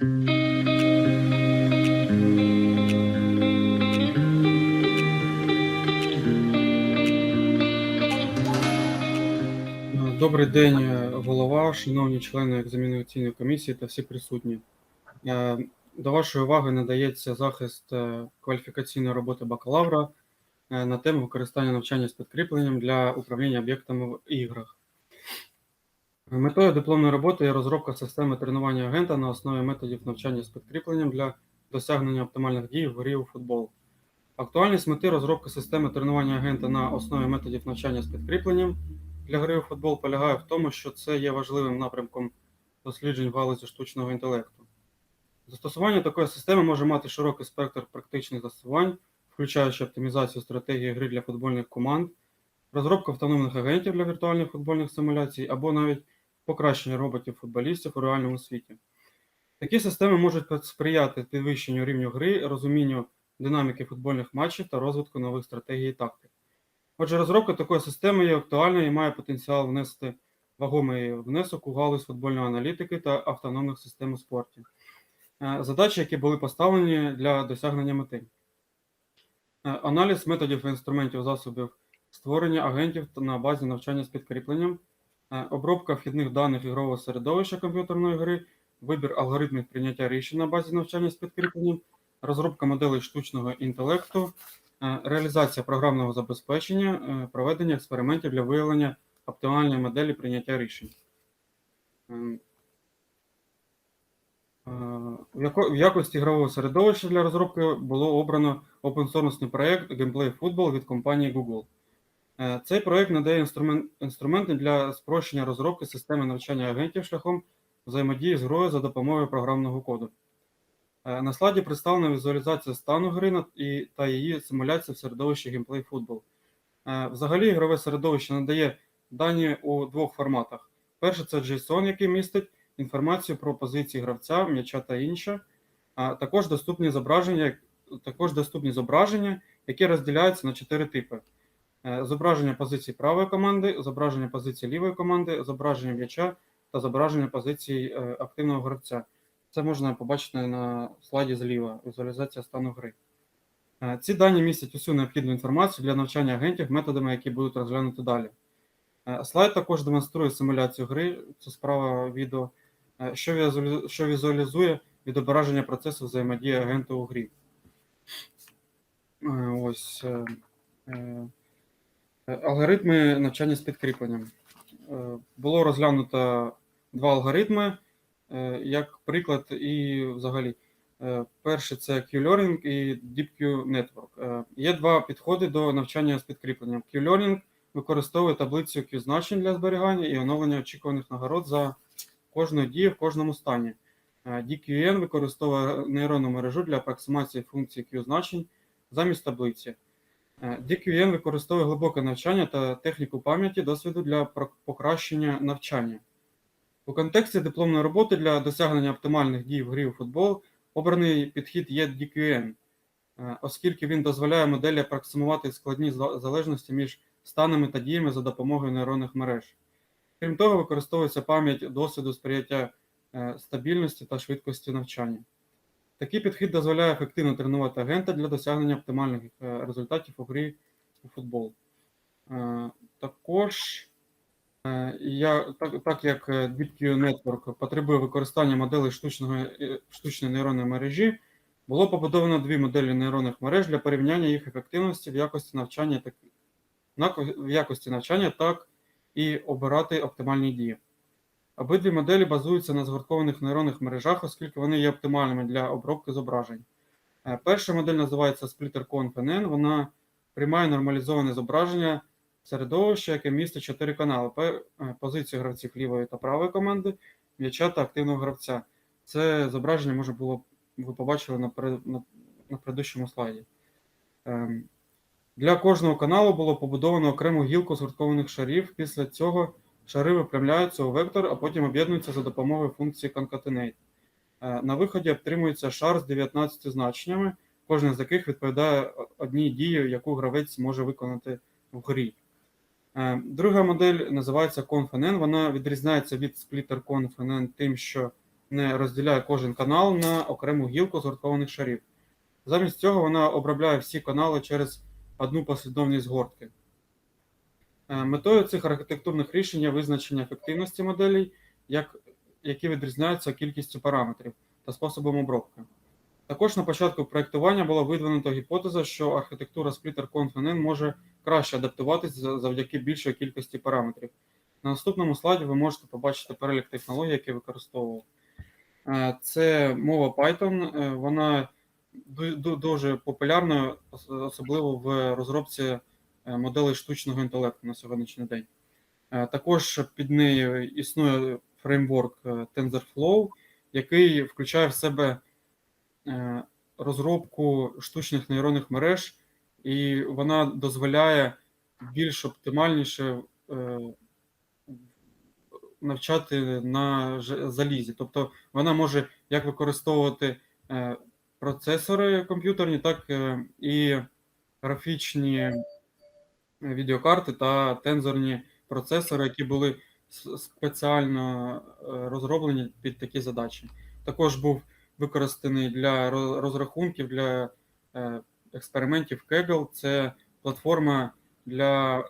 Добрий день, е, голова, шановні члени екзамінаційної комісії та всі присутні. Е, До вашої уваги надається захист е, кваліфікаційної роботи бакалавра на тему використання навчання з підкріпленням для управління об'єктами в іграх. Метою дипломної роботи є розробка системи тренування агента на основі методів навчання з підкріпленням для досягнення оптимальних дій в грі у футбол. Актуальність мети розробки системи тренування агента на основі методів навчання з підкріпленням для гри у футбол полягає в тому, що це є важливим напрямком досліджень в галузі штучного інтелекту. Застосування такої системи може мати широкий спектр практичних застосувань, включаючи оптимізацію стратегії гри для футбольних команд, розробку автономних агентів для віртуальних футбольних симуляцій або навіть покращення роботів-футболістів у реальному світі. Такі системи можуть сприяти підвищенню рівню гри, розумінню динаміки футбольних матчів та розвитку нових стратегій і тактик. Отже, розробка такої системи є актуальною і має потенціал внести вагомий внесок у галузь футбольної аналітики та автономних систем у спорті. Е, Задачі, які були поставлені для досягнення мети. Е, Аналіз методів і інструментів засобів створення агентів на базі навчання з підкріпленням, обробка вхідних даних ігрового середовища комп'ютерної гри, вибір алгоритмів прийняття рішень на базі навчання з підкріпленням, розробка моделей штучного інтелекту, Е, реалізація програмного забезпечення, е, проведення експериментів для виявлення оптимальної моделі прийняття рішень. Ем, е, В якості ігрового середовища для розробки було обрано open-source проєкт Gameplay Football від компанії Google. Е, Цей проєкт надає інструмент, інструменти для спрощення розробки системи навчання агентів шляхом взаємодії з грою за допомогою програмного коду. Е, На слайді представлена візуалізація стану гри та її симуляція в середовищі Gameplay Football. Е, Взагалі, ігрове середовище надає дані у двох форматах. Перше це JSON, який містить інформацію про позиції гравця, м'яча та інше. А також доступні зображення, також доступні зображення, які розділяються на чотири типи: зображення позиції правої команди, зображення позиції лівої команди, зображення м'яча та зображення позиції е, активного гравця. Це можна побачити на слайді зліва, візуалізація стану гри. Е, Ці дані містять усю необхідну інформацію для навчання агентів методами, які будуть розглянути далі. Е, Слайд також демонструє симуляцію гри, це справа відео, е, що візуалізує, відображення процесу взаємодії агенту у грі. Е, Ось е, е, алгоритми навчання з підкріпленням. Е, Було розглянуто два алгоритми, е, як приклад, і взагалі. Е, Перше це Q-Learning і DeepQ Network. Е, Є два підходи до навчання з підкріпленням. Q-Learning використовує таблицю Q-значень для зберігання і оновлення очікуваних нагород за кожною дією в кожному стані. Е, DQN використовує нейронну мережу для апроксимації функції Q-значень замість таблиці. Е, DQN використовує глибоке навчання та техніку пам'яті досвіду для покращення навчання. У контексті дипломної роботи для досягнення оптимальних дій в грі у футбол обраний підхід є DQN, е, оскільки він дозволяє моделі апроксимувати складні залежності між станами та діями за допомогою нейронних мереж. Крім того, використовується пам'ять досвіду сприяття е, стабільності та швидкості навчання. Такий підхід дозволяє ефективно тренувати агента для досягнення оптимальних е, результатів у грі у футбол. Е, Також, е, я, так, так як DeepQ Network потребує використання моделей штучного, штучної нейронної мережі, було побудовано дві моделі нейронних мереж для порівняння їх ефективності в якості навчання, так, в якості навчання, так і обирати оптимальні дії. Обидві моделі базуються на згурткованих нейронних мережах, оскільки вони є оптимальними для обробки зображень. Е, Перша модель називається SplitterConf NN. Вона приймає нормалізоване зображення середовища, яке містить чотири канали: е, позицію гравців лівої та правої команди, м'яча та активного гравця. Це зображення може було ви побачили на, на, на предыдущому слайді. Ем, Для кожного каналу було побудовано окрему гілку згурткованих шарів. Після цього шари випрямляються у вектор, а потім об'єднуються за допомогою функції concatenate. Е, На виході отримується шар з 19 значеннями, кожен з яких відповідає одній дії, яку гравець може виконати в грі. Е, Друга модель називається ConfNN. Вона відрізняється від Splitter ConfNN тим, що не розділяє кожен канал на окрему гілку згорткованих шарів. Замість цього вона обробляє всі канали через одну послідовність згортки. Е, Метою цих архітектурних рішень є визначення ефективності моделей, як, які відрізняються кількістю параметрів та способом обробки. Також на початку проєктування було видвинуто гіпотеза, що архітектура Splitter Conf може краще адаптуватись за- завдяки більшої кількості параметрів. На наступному слайді ви можете побачити перелік технологій, які використовував. Е, Це мова Python, е, вона ду- ду- дуже популярна, особливо в розробці моделей штучного інтелекту на сьогоднішній день. Е, Також під нею існує фреймворк е, TensorFlow, який включає в себе е, розробку штучних нейронних мереж, і вона дозволяє більш оптимальніше е, навчати на залізі. Тобто вона може як використовувати е, процесори комп'ютерні, так е, і графічні відеокарти та тензорні процесори, які були спеціально е, розроблені під такі задачі. Також був використаний для розрахунків для е, експериментів Kaggle. Це платформа для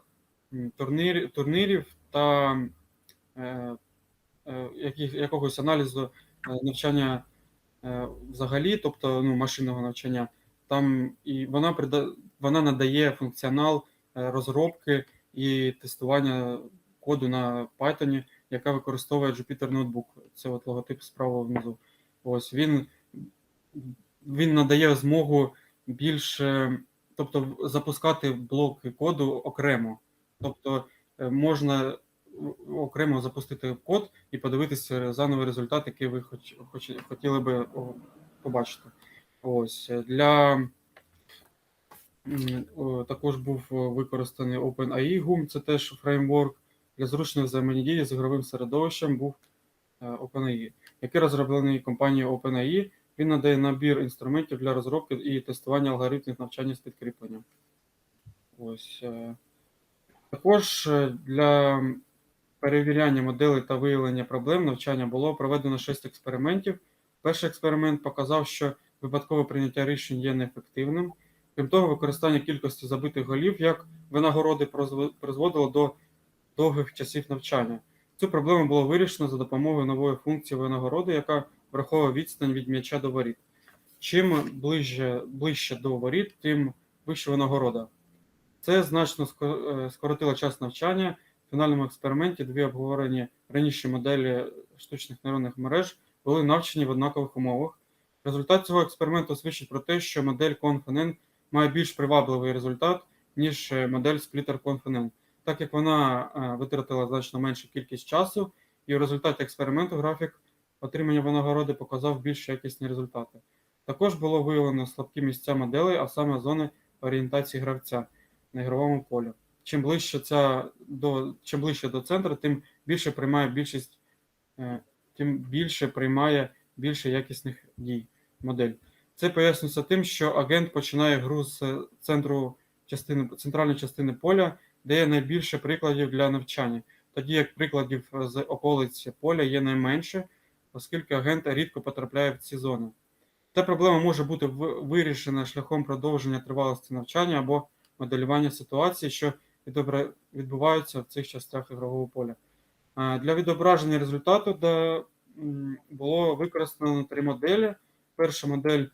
турнірів, турнірів та е, якогось аналізу навчання взагалі, тобто ну, машинного навчання. Там і вона вона надає функціонал розробки і тестування коду на Python, яка використовує Jupyter Notebook. Це от логотип справа внизу. Ось він, він надає змогу більше, тобто запускати блоки коду окремо. Тобто е, можна окремо запустити код і подивитися заново результат, який ви хоч, хоч, хотіли би побачити. Ось е, для також був використаний OpenAI GUM, це теж фреймворк для зручної взаємодії з ігровим середовищем був е, OpenAI, який розроблений компанією OpenAI. Він надає набір інструментів для розробки і тестування алгоритмів навчання з підкріпленням. Ось. е. Також е, для перевіряння моделей та виявлення проблем навчання було проведено 6 експериментів. Перший експеримент показав, що випадкове прийняття рішень є неефективним. Крім того, використання кількості забитих голів як винагороди призводило до довгих часів навчання. Цю проблему було вирішено за допомогою нової функції винагороди, яка враховує відстань від м'яча до воріт. Чим ближче, ближче до воріт, тим вища винагорода. Це значно е, скоротило час навчання. В фінальному експерименті дві обговорені раніше моделі штучних нейронних мереж були навчені в однакових умовах. Результат цього експерименту свідчить про те, що модель ConfNN має більш привабливий результат, ніж е, модель Splitter ConfNN, так як вона е, витратила значно меншу кількість часу, і в результаті експерименту графік отримання винагороди показав більш якісні результати. Також було виявлено слабкі місця моделей, а саме зони орієнтації гравця на ігровому полі. Чим ближче ця до чим ближче до центру, тим більше приймає більшість, е, тим більше приймає більше якісних дій модель. Це пояснюється тим, що агент починає гру з центру частини центральної частини поля, де є найбільше прикладів для навчання, тоді як прикладів з околиць поля є найменше, оскільки агент рідко потрапляє в ці зони. Ця проблема може бути вирішена шляхом продовження тривалості навчання або моделювання ситуації, що відбуваються в цих частях ігрового поля. Е, Для відображення результату було використано три моделі. Перша модель,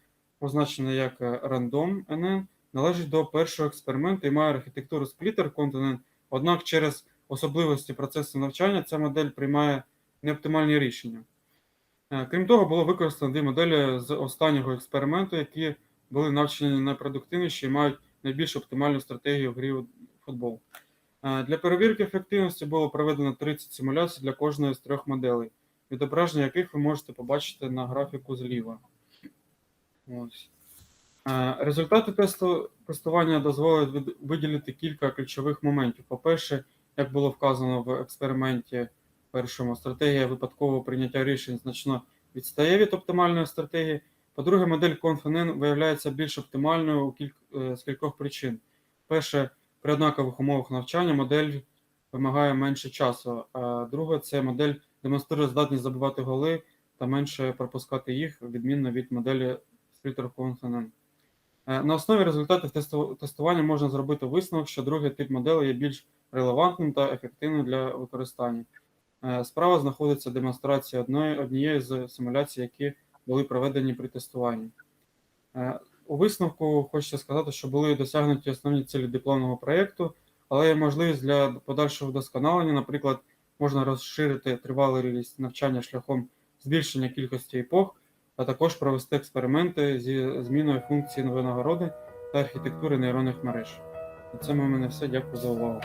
позначена як е, Random NN, належить до першого експерименту і має архітектуру Splitter Continent, однак через особливості процесу навчання ця модель приймає неоптимальні рішення. Е, Крім того, було використано дві моделі з останнього експерименту, які були навчені найпродуктивніші і мають найбільш оптимальну стратегію в грі у футбол. Е, Для перевірки ефективності було проведено 30 симуляцій для кожної з трьох моделей, відображення яких ви можете побачити на графіку зліва. Ось. Е, Результати тесту, тестування дозволять виділити кілька ключових моментів. По-перше, як було вказано в експерименті першому, стратегія випадкового прийняття рішень значно відстає від оптимальної стратегії. По-друге, модель ConfNN виявляється більш оптимальною у кіль... е, з кількох причин. Перше, при однакових умовах навчання модель вимагає менше часу. А друге, це модель демонструє здатність забивати голи та менше пропускати їх, відмінно від моделі Consonant. Е, На основі результатів тестування можна зробити висновок, що другий тип моделі є більш релевантним та ефективним для використання. Е, Справа знаходиться демонстрація одної, однієї з симуляцій, які були проведені при тестуванні. Е, У висновку хочеться сказати, що були досягнуті основні цілі дипломного проєкту, але є можливість для подальшого вдосконалення. Наприклад, можна розширити тривалість навчання шляхом збільшення кількості епох, а також провести експерименти зі зміною функції винагороди та архітектури нейронних мереж. На цьому в мене все. Дякую за увагу.